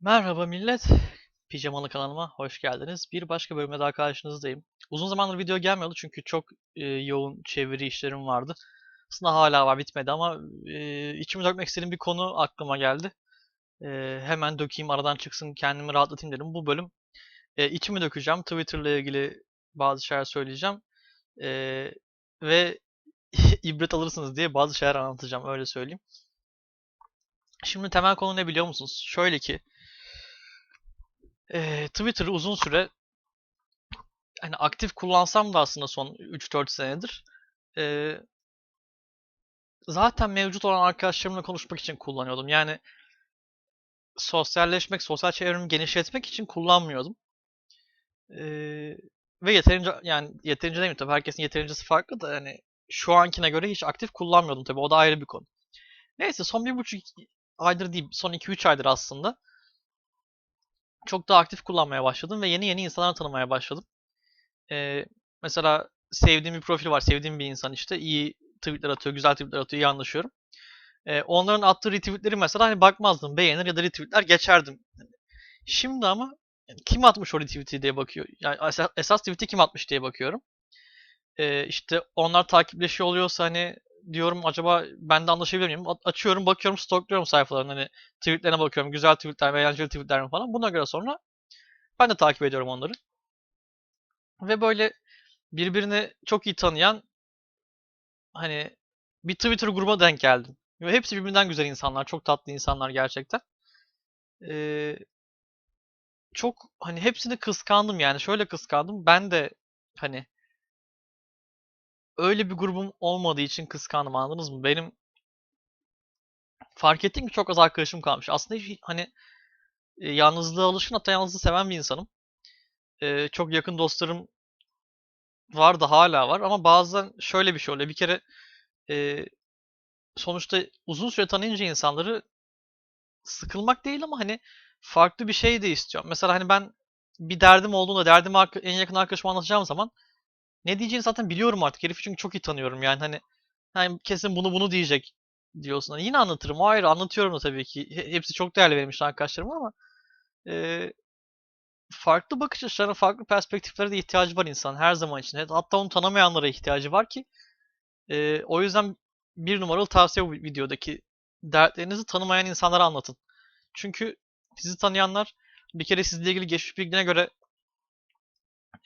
Merhaba millet. Pijamalı kanalıma hoş geldiniz. Bir başka bölümde daha karşınızdayım. Uzun zamandır video gelmiyordu çünkü çok e, yoğun çeviri işlerim vardı. Aslında hala var bitmedi ama e, içimi dökmek istediğim bir konu aklıma geldi. E, hemen dökeyim aradan çıksın kendimi rahatlatayım dedim. Bu bölüm e, içimi dökeceğim. Twitter'la ilgili bazı şeyler söyleyeceğim. E, ve ibret alırsınız diye bazı şeyler anlatacağım öyle söyleyeyim. Şimdi temel konu ne biliyor musunuz? Şöyle ki e, Twitter'ı uzun süre hani aktif kullansam da aslında son 3-4 senedir e, zaten mevcut olan arkadaşlarımla konuşmak için kullanıyordum. Yani sosyalleşmek, sosyal çevremi genişletmek için kullanmıyordum. E, ve yeterince yani yeterince değil mi tabii herkesin yeterincesi farklı da hani şu ankine göre hiç aktif kullanmıyordum tabii o da ayrı bir konu. Neyse son bir buçuk aydır değil son 2-3 aydır aslında çok daha aktif kullanmaya başladım ve yeni yeni insanlar tanımaya başladım. Ee, mesela sevdiğim bir profil var, sevdiğim bir insan işte iyi tweetler atıyor, güzel tweetler atıyor, iyi anlaşıyorum. Ee, onların attığı retweetleri mesela hani bakmazdım, beğenir ya da retweetler geçerdim. Şimdi ama kim atmış o retweet'i diye bakıyor. Yani esas, esas tweet'i kim atmış diye bakıyorum. Ee, işte onlar takipleşiyor oluyorsa hani diyorum acaba ben de anlaşabilir miyim? Açıyorum, bakıyorum, stalkluyorum sayfalarını. Hani tweetlerine bakıyorum. Güzel tweetler mi, eğlenceli tweetler mi falan. Buna göre sonra ben de takip ediyorum onları. Ve böyle birbirini çok iyi tanıyan hani bir Twitter gruba denk geldim. Ve hepsi birbirinden güzel insanlar. Çok tatlı insanlar gerçekten. Ee, çok hani hepsini kıskandım yani. Şöyle kıskandım. Ben de hani öyle bir grubum olmadığı için kıskandım anladınız mı? Benim fark ettiğim ki çok az arkadaşım kalmış. Aslında hiç, hani e, yalnızlığa alışkın hatta yalnızlığı seven bir insanım. E, çok yakın dostlarım var da hala var ama bazen şöyle bir şey oluyor. Bir kere e, sonuçta uzun süre tanıyınca insanları sıkılmak değil ama hani farklı bir şey de istiyorum. Mesela hani ben bir derdim olduğunda derdimi en yakın arkadaşıma anlatacağım zaman ne diyeceğini zaten biliyorum artık herifi çünkü çok iyi tanıyorum yani hani yani kesin bunu bunu diyecek diyorsun. Hani yine anlatırım. Ayrı anlatıyorum da tabii ki. Hepsi çok değerli benim için arkadaşlarım ama e, farklı bakış açılarına, farklı perspektiflere de ihtiyacı var insan her zaman için. Hatta onu tanımayanlara ihtiyacı var ki e, o yüzden bir numaralı tavsiye bu videodaki dertlerinizi tanımayan insanlara anlatın. Çünkü sizi tanıyanlar bir kere sizle ilgili geçmiş bilgine göre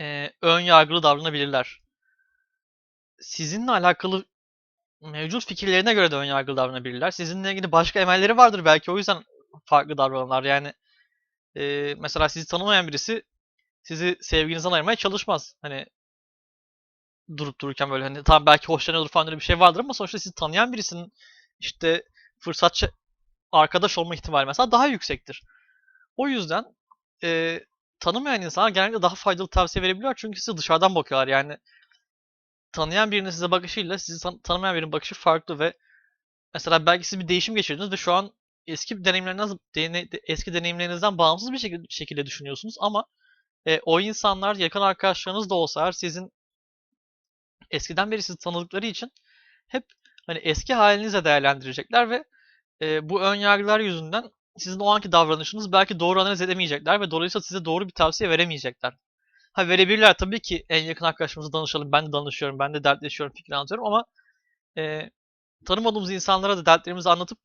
e, ön yargılı davranabilirler. Sizinle alakalı mevcut fikirlerine göre de ön yargılı davranabilirler. Sizinle ilgili başka emelleri vardır belki o yüzden farklı davranırlar. Yani e, mesela sizi tanımayan birisi sizi sevginizden ayırmaya çalışmaz. Hani durup dururken böyle hani tam belki hoşlanıyordur falan öyle bir şey vardır ama sonuçta sizi tanıyan birisinin işte fırsatçı arkadaş olma ihtimali mesela daha yüksektir. O yüzden e, tanımayan insanlar genellikle daha faydalı tavsiye verebiliyor çünkü size dışarıdan bakıyorlar. Yani tanıyan birinin size bakışıyla sizi tan tanımayan birinin bakışı farklı ve mesela belki siz bir değişim geçirdiniz ve şu an eski deneyimleriniz eski deneyimlerinizden bağımsız bir şekilde, şekilde düşünüyorsunuz ama e, o insanlar yakın arkadaşlarınız da olsa sizin eskiden beri sizi tanıdıkları için hep hani eski halinize değerlendirecekler ve e, bu ön yargılar yüzünden sizin o anki davranışınız belki doğru analiz edemeyecekler ve dolayısıyla size doğru bir tavsiye veremeyecekler. Ha verebilirler tabii ki en yakın arkadaşımıza danışalım. Ben de danışıyorum, ben de dertleşiyorum, fikir anlatıyorum ama e, tanımadığımız insanlara da dertlerimizi anlatıp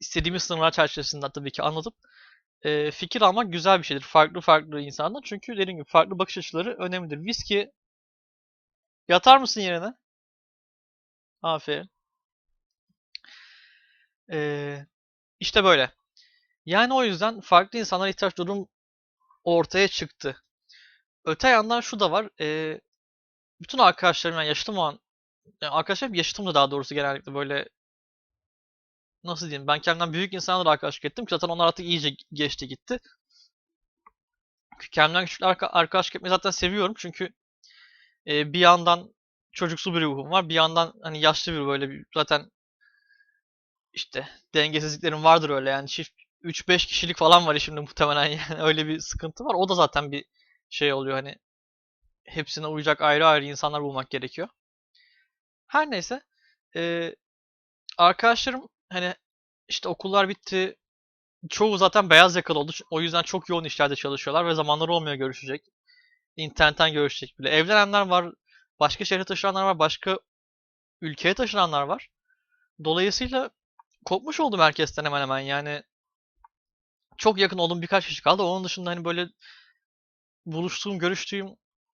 istediğimiz sınırlar çerçevesinde tabii ki anlatıp e, fikir almak güzel bir şeydir. Farklı farklı insanlar. Çünkü dediğim gibi farklı bakış açıları önemlidir. Viski yatar mısın yerine? Aferin. Ee, işte böyle. Yani o yüzden farklı insanlara ihtiyaç durum ortaya çıktı. Öte yandan şu da var. E, bütün arkadaşlarım yani yaşıtım olan yani arkadaşlarım yaşıtımda daha doğrusu genellikle böyle nasıl diyeyim ben kendimden büyük insanlarla arkadaşlık ettim ki zaten onlar artık iyice geçti gitti. Kendimden küçük arkadaşlık etmeyi zaten seviyorum çünkü e, bir yandan çocuksu bir ruhum var bir yandan hani yaşlı bir böyle bir zaten işte dengesizliklerim vardır öyle yani çift 3-5 kişilik falan var şimdi muhtemelen yani öyle bir sıkıntı var. O da zaten bir şey oluyor hani hepsine uyacak ayrı ayrı insanlar bulmak gerekiyor. Her neyse e, arkadaşlarım hani işte okullar bitti çoğu zaten beyaz yakalı oldu. O yüzden çok yoğun işlerde çalışıyorlar ve zamanları olmuyor görüşecek. İnternetten görüşecek bile. Evlenenler var, başka şehre taşınanlar var, başka ülkeye taşınanlar var. Dolayısıyla kopmuş oldum herkesten hemen hemen yani. Çok yakın olduğum birkaç kişi kaldı. Onun dışında hani böyle buluştuğum, görüştüğüm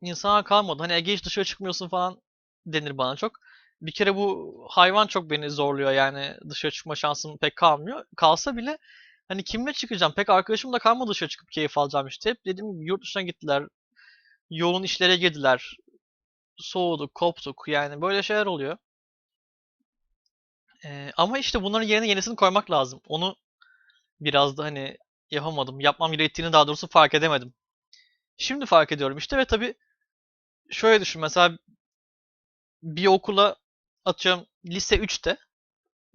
insanlar kalmadı. Hani Ege hiç dışarı çıkmıyorsun falan denir bana çok. Bir kere bu hayvan çok beni zorluyor yani dışarı çıkma şansım pek kalmıyor. Kalsa bile hani kimle çıkacağım? Pek arkadaşım da kalmadı dışarı çıkıp keyif alacağım işte. Hep dedim yurt dışına gittiler. Yoğun işlere girdiler. Soğuduk, koptuk yani böyle şeyler oluyor. Ee, ama işte bunların yerine yenisini koymak lazım. Onu biraz da hani yapamadım. Yapmam gerektiğini daha doğrusu fark edemedim. Şimdi fark ediyorum işte ve tabii şöyle düşün mesela bir okula atıyorum lise 3'te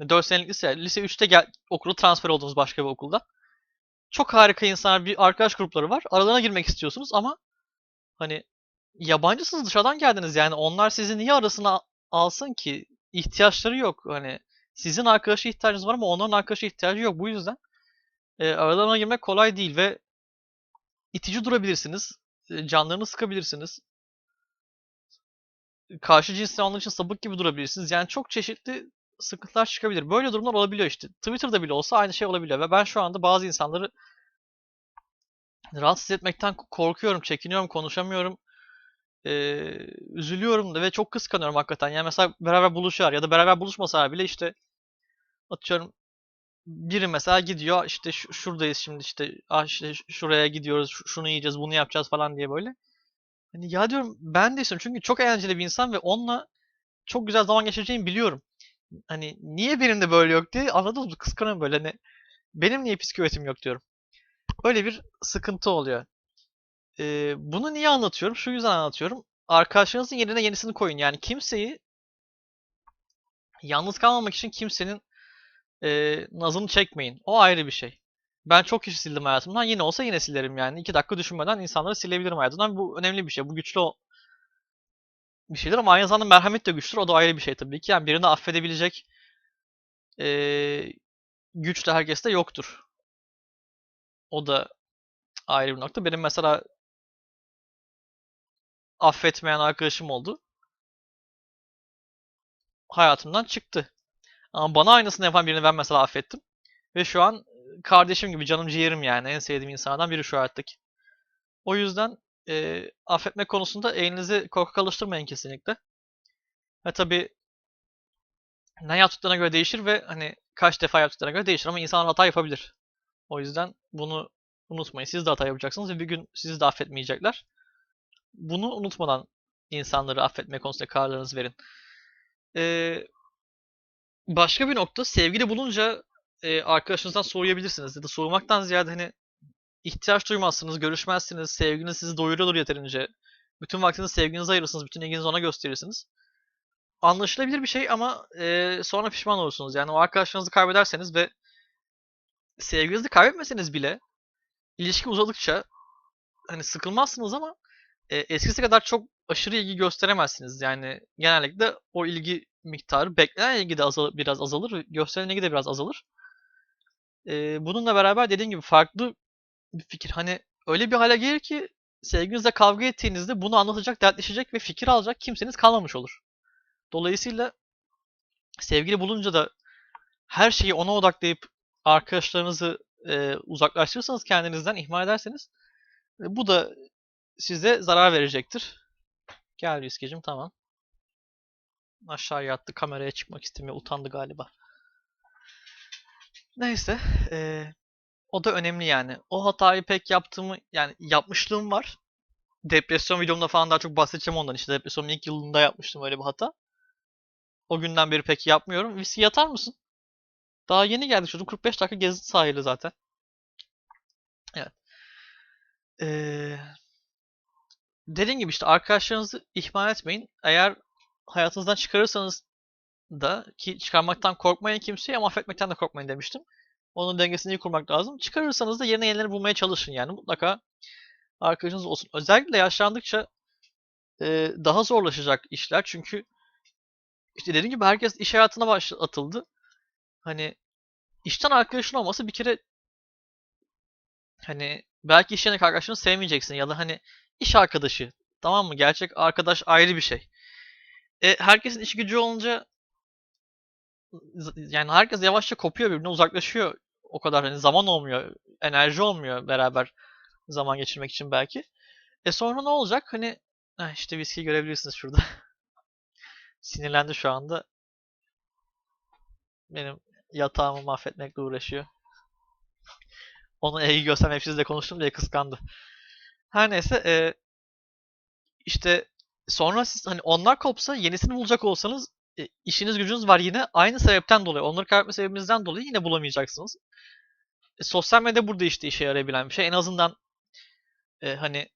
4 senelik lise, lise 3'te gel, okula transfer oldunuz başka bir okulda. Çok harika insanlar, bir arkadaş grupları var. Aralarına girmek istiyorsunuz ama hani yabancısınız dışarıdan geldiniz yani onlar sizi niye arasına alsın ki? ihtiyaçları yok. Hani sizin arkadaşa ihtiyacınız var ama onların arkadaşa ihtiyacı yok. Bu yüzden e, aralarına girmek kolay değil ve itici durabilirsiniz. E, canlarını sıkabilirsiniz. Karşı cinsle onlar için sapık gibi durabilirsiniz. Yani çok çeşitli sıkıntılar çıkabilir. Böyle durumlar olabiliyor işte. Twitter'da bile olsa aynı şey olabiliyor ve ben şu anda bazı insanları rahatsız etmekten korkuyorum, çekiniyorum, konuşamıyorum. Ee, üzülüyorum da ve çok kıskanıyorum hakikaten. Yani mesela beraber buluşar ya da beraber buluşmasa bile işte atıyorum biri mesela gidiyor işte şuradayız şimdi işte ah işte şuraya gidiyoruz şunu yiyeceğiz bunu yapacağız falan diye böyle. Hani ya diyorum ben de istiyorum çünkü çok eğlenceli bir insan ve onunla çok güzel zaman geçireceğimi biliyorum. Hani niye benim de böyle yok diye anladınız mı? Kıskanıyorum böyle hani benim niye psikopatim yok diyorum. Böyle bir sıkıntı oluyor. Ee, bunu niye anlatıyorum? Şu yüzden anlatıyorum. Arkadaşlarınızın yerine yenisini koyun. Yani kimseyi yalnız kalmamak için kimsenin e, nazını çekmeyin. O ayrı bir şey. Ben çok kişi sildim hayatımdan. Yine olsa yine silerim yani. İki dakika düşünmeden insanları silebilirim hayatımdan. Bu önemli bir şey. Bu güçlü bir şeydir ama aynı zamanda merhamet de güçtür. O da ayrı bir şey tabii ki. Yani birini affedebilecek e, güç de herkeste yoktur. O da ayrı bir nokta. Benim mesela affetmeyen arkadaşım oldu. Hayatımdan çıktı. Ama bana aynısını yapan birini ben mesela affettim. Ve şu an kardeşim gibi canım ciğerim yani. En sevdiğim insanlardan biri şu hayattaki. O yüzden e, affetme konusunda elinizi korkak alıştırmayın kesinlikle. Ve tabi ne yaptıklarına göre değişir ve hani kaç defa yaptıklarına göre değişir ama insan hata yapabilir. O yüzden bunu unutmayın. Siz de hata yapacaksınız ve bir gün sizi de affetmeyecekler. Bunu unutmadan insanları affetme konusunda kararlarınızı verin. Ee, başka bir nokta sevgili bulunca e, arkadaşınızdan soğuyabilirsiniz. Ya da soğumaktan ziyade hani ihtiyaç duymazsınız, görüşmezsiniz, sevginiz sizi doyuruyordur yeterince. Bütün vaktinizi sevginize ayırırsınız, bütün ilginizi ona gösterirsiniz. Anlaşılabilir bir şey ama e, sonra pişman olursunuz. Yani o arkadaşlarınızı kaybederseniz ve sevginizi kaybetmeseniz bile ilişki uzadıkça hani sıkılmazsınız ama e, eskisi kadar çok aşırı ilgi gösteremezsiniz. Yani genellikle o ilgi miktarı beklenen ilgi de azal biraz azalır, gösterilen ilgi de biraz azalır. E, bununla beraber dediğim gibi farklı bir fikir. Hani öyle bir hale gelir ki sevgilinizle kavga ettiğinizde bunu anlatacak, dertleşecek ve fikir alacak kimseniz kalmamış olur. Dolayısıyla sevgili bulunca da her şeyi ona odaklayıp arkadaşlarınızı e, uzaklaştırırsanız kendinizden, ihmal ederseniz e, bu da size zarar verecektir. Gel Riskeciğim tamam. Aşağıya attı kameraya çıkmak istemiyor utandı galiba. Neyse. E, o da önemli yani. O hatayı pek yaptığımı yani yapmışlığım var. Depresyon videomda falan daha çok bahsedeceğim ondan. İşte depresyonun ilk yılında yapmıştım öyle bir hata. O günden beri pek yapmıyorum. Viski yatar mısın? Daha yeni geldik çocuğum. 45 dakika gezdi sahili zaten. Evet. Ee, dediğim gibi işte arkadaşlarınızı ihmal etmeyin. Eğer hayatınızdan çıkarırsanız da ki çıkarmaktan korkmayın kimseyi ama affetmekten de korkmayın demiştim. Onun dengesini iyi kurmak lazım. Çıkarırsanız da yerine yenilerini bulmaya çalışın yani. Mutlaka arkadaşınız olsun. Özellikle yaşlandıkça e, daha zorlaşacak işler. Çünkü işte dediğim gibi herkes iş hayatına baş atıldı. Hani işten arkadaşın olması bir kere Hani belki iş yerindeki arkadaşını sevmeyeceksin ya da hani iş arkadaşı tamam mı? Gerçek arkadaş ayrı bir şey. E, herkesin işi gücü olunca yani herkes yavaşça kopuyor birbirine uzaklaşıyor. O kadar hani zaman olmuyor, enerji olmuyor beraber zaman geçirmek için belki. E sonra ne olacak? Hani işte viski görebilirsiniz şurada. Sinirlendi şu anda. Benim yatağımı mahvetmekle uğraşıyor. Onu iyi göstermek sizle konuştum diye kıskandı. Her neyse e, işte sonra siz hani onlar kopsa yenisini bulacak olsanız e, işiniz gücünüz var yine aynı sebepten dolayı. Onları kaybetme sebebinizden dolayı yine bulamayacaksınız. E, sosyal medya burada işte işe yarayabilen bir şey. En azından e, hani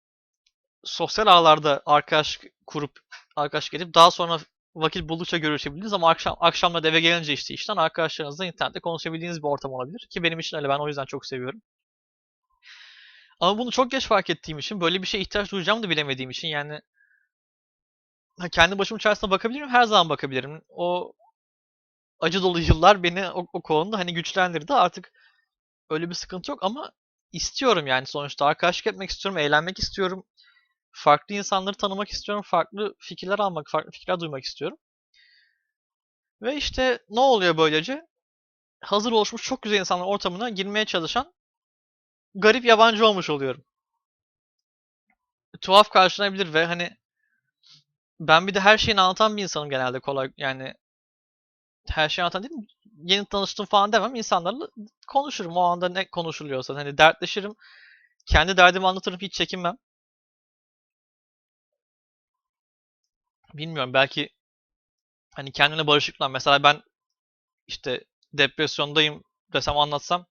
sosyal ağlarda arkadaş kurup arkadaş edip daha sonra vakit buldukça görüşebildiğiniz ama akşam akşamla eve gelince işte işten arkadaşlarınızla internette konuşabildiğiniz bir ortam olabilir. Ki benim için öyle ben o yüzden çok seviyorum. Ama bunu çok geç fark ettiğim için böyle bir şeye ihtiyaç duyacağımı da bilemediğim için yani kendi başımın çaresine bakabilirim her zaman bakabilirim. O acı dolu yıllar beni o, o konuda hani güçlendirdi. Artık öyle bir sıkıntı yok ama istiyorum yani sonuçta arkadaşlık etmek istiyorum, eğlenmek istiyorum. Farklı insanları tanımak istiyorum, farklı fikirler almak, farklı fikirler duymak istiyorum. Ve işte ne oluyor böylece? Hazır oluşmuş çok güzel insanlar ortamına girmeye çalışan garip yabancı olmuş oluyorum. Tuhaf karşılanabilir ve hani ben bir de her şeyini anlatan bir insanım genelde kolay yani her şeyi anlatan değil mi? Yeni tanıştım falan demem. İnsanlarla konuşurum. O anda ne konuşuluyorsa. Hani dertleşirim. Kendi derdimi anlatırım. Hiç çekinmem. Bilmiyorum. Belki hani kendine barışıklan. Mesela ben işte depresyondayım desem anlatsam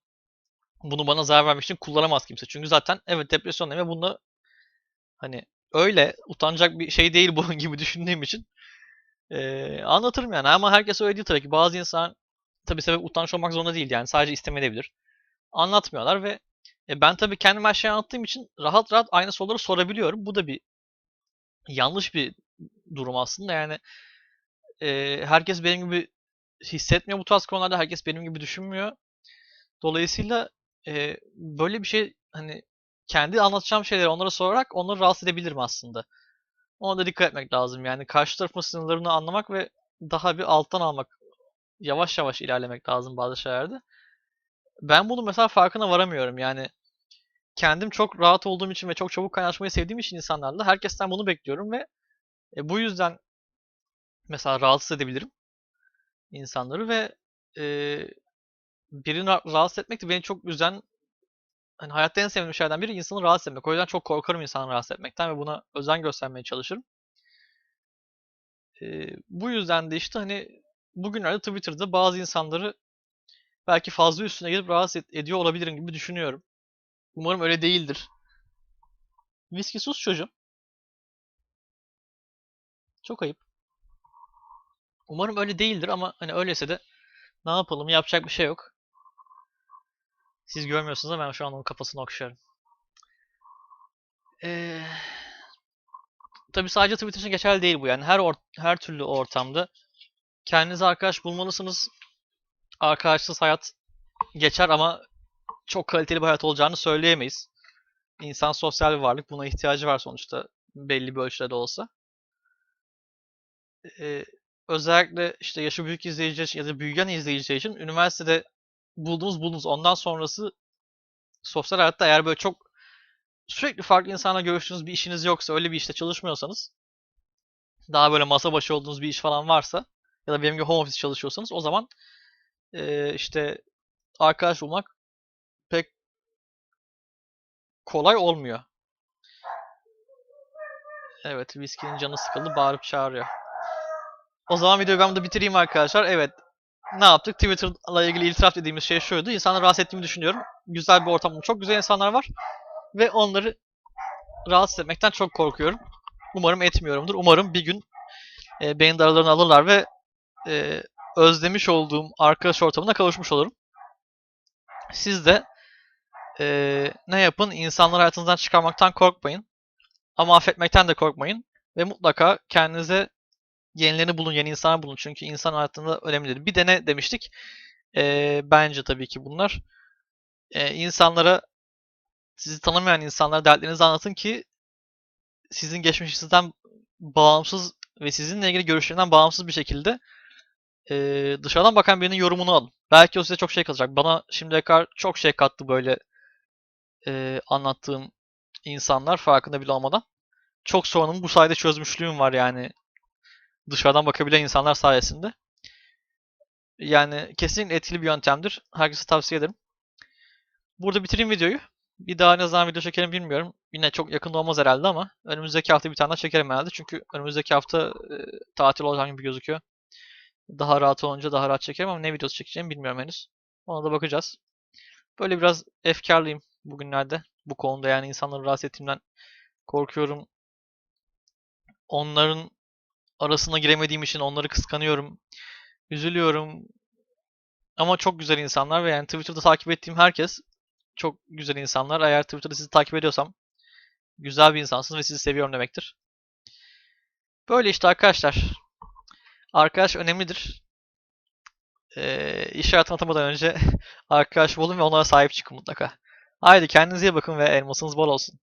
bunu bana zarar vermek için kullanamaz kimse. Çünkü zaten evet depresyondayım ve bunu hani öyle utanacak bir şey değil bunun gibi düşündüğüm için eee, anlatırım yani. Ama herkes öyle değil tabii ki. Bazı insan tabii sebep utanç olmak zorunda değil yani. Sadece istemeyebilir. Anlatmıyorlar ve e, ben tabii kendim her şeyi anlattığım için rahat rahat aynı soruları sorabiliyorum. Bu da bir yanlış bir durum aslında. Yani e, herkes benim gibi hissetmiyor bu tarz konularda. Herkes benim gibi düşünmüyor. Dolayısıyla e, böyle bir şey hani kendi anlatacağım şeyleri onlara sorarak onları rahatsız edebilirim aslında. Ona da dikkat etmek lazım. Yani karşı tarafın sınırlarını anlamak ve daha bir alttan almak, yavaş yavaş ilerlemek lazım bazı şeylerde. Ben bunu mesela farkına varamıyorum. Yani kendim çok rahat olduğum için ve çok çabuk kaynaşmayı sevdiğim için insanlarla herkesten bunu bekliyorum ve e, bu yüzden mesela rahatsız edebilirim insanları ve e, birini ra- rahatsız etmek de beni çok üzen hani hayatta en sevdiğim şeylerden biri insanı rahatsız etmek. O yüzden çok korkarım insanı rahatsız etmekten ve buna özen göstermeye çalışırım. E, bu yüzden de işte hani bugünlerde Twitter'da bazı insanları belki fazla üstüne gelip rahatsız ed- ediyor olabilirim gibi düşünüyorum. Umarım öyle değildir. Viski sus çocuğum. Çok ayıp. Umarım öyle değildir ama hani öyleyse de ne yapalım yapacak bir şey yok. Siz görmüyorsunuz ama ben şu an onun kafasını okşuyorum. Ee, tabii sadece Twitter için geçerli değil bu yani. Her or- her türlü ortamda kendinize arkadaş bulmalısınız. Arkadaşsız hayat geçer ama çok kaliteli bir hayat olacağını söyleyemeyiz. İnsan sosyal bir varlık. Buna ihtiyacı var sonuçta belli bir ölçüde de olsa. Ee, özellikle işte yaşı büyük izleyiciler için ya da büyüyen izleyiciler için üniversitede buldunuz buldunuz. Ondan sonrası sosyal hayatta eğer böyle çok sürekli farklı insanla görüştüğünüz bir işiniz yoksa, öyle bir işte çalışmıyorsanız, daha böyle masa başı olduğunuz bir iş falan varsa ya da benim gibi home office çalışıyorsanız o zaman eee, işte arkadaş bulmak pek kolay olmuyor. Evet, viskinin canı sıkıldı, bağırıp çağırıyor. O zaman videoyu ben burada bitireyim arkadaşlar. Evet, ne yaptık? Twitter'la ilgili itiraf dediğimiz şey şuydu. İnsanları rahatsız ettiğimi düşünüyorum. Güzel bir ortamda çok güzel insanlar var. Ve onları rahatsız etmekten çok korkuyorum. Umarım etmiyorumdur. Umarım bir gün e, beni de alırlar ve e, özlemiş olduğum arkadaş ortamına kavuşmuş olurum. Siz de e, ne yapın? İnsanları hayatınızdan çıkarmaktan korkmayın. Ama affetmekten de korkmayın. Ve mutlaka kendinize yenilerini bulun, yeni insanlar bulun. Çünkü insan hayatında önemlidir. Bir de ne demiştik? E, bence tabii ki bunlar. E, insanlara sizi tanımayan insanlara dertlerinizi anlatın ki sizin geçmişinizden bağımsız ve sizinle ilgili görüşlerinden bağımsız bir şekilde eee, dışarıdan bakan birinin yorumunu alın. Belki o size çok şey katacak. Bana şimdiye kadar çok şey kattı böyle eee, anlattığım insanlar farkında bile olmadan. Çok sorunumu bu sayede çözmüşlüğüm var yani dışarıdan bakabilen insanlar sayesinde. Yani kesinlikle etkili bir yöntemdir. Herkese tavsiye ederim. Burada bitireyim videoyu. Bir daha ne zaman video çekerim bilmiyorum. Yine çok yakında olmaz herhalde ama önümüzdeki hafta bir tane daha çekerim herhalde. Çünkü önümüzdeki hafta e, tatil olacak gibi gözüküyor. Daha rahat olunca daha rahat çekerim ama ne videosu çekeceğimi bilmiyorum henüz. Ona da bakacağız. Böyle biraz efkarlıyım bugünlerde. Bu konuda yani insanları rahatsız ettiğimden korkuyorum. Onların arasına giremediğim için onları kıskanıyorum. Üzülüyorum. Ama çok güzel insanlar ve yani Twitter'da takip ettiğim herkes çok güzel insanlar. Eğer Twitter'da sizi takip ediyorsam güzel bir insansınız ve sizi seviyorum demektir. Böyle işte arkadaşlar. Arkadaş önemlidir. Ee, iş hayatına atamadan önce arkadaş bulun ve onlara sahip çıkın mutlaka. Haydi kendinize iyi bakın ve elmasınız bol olsun.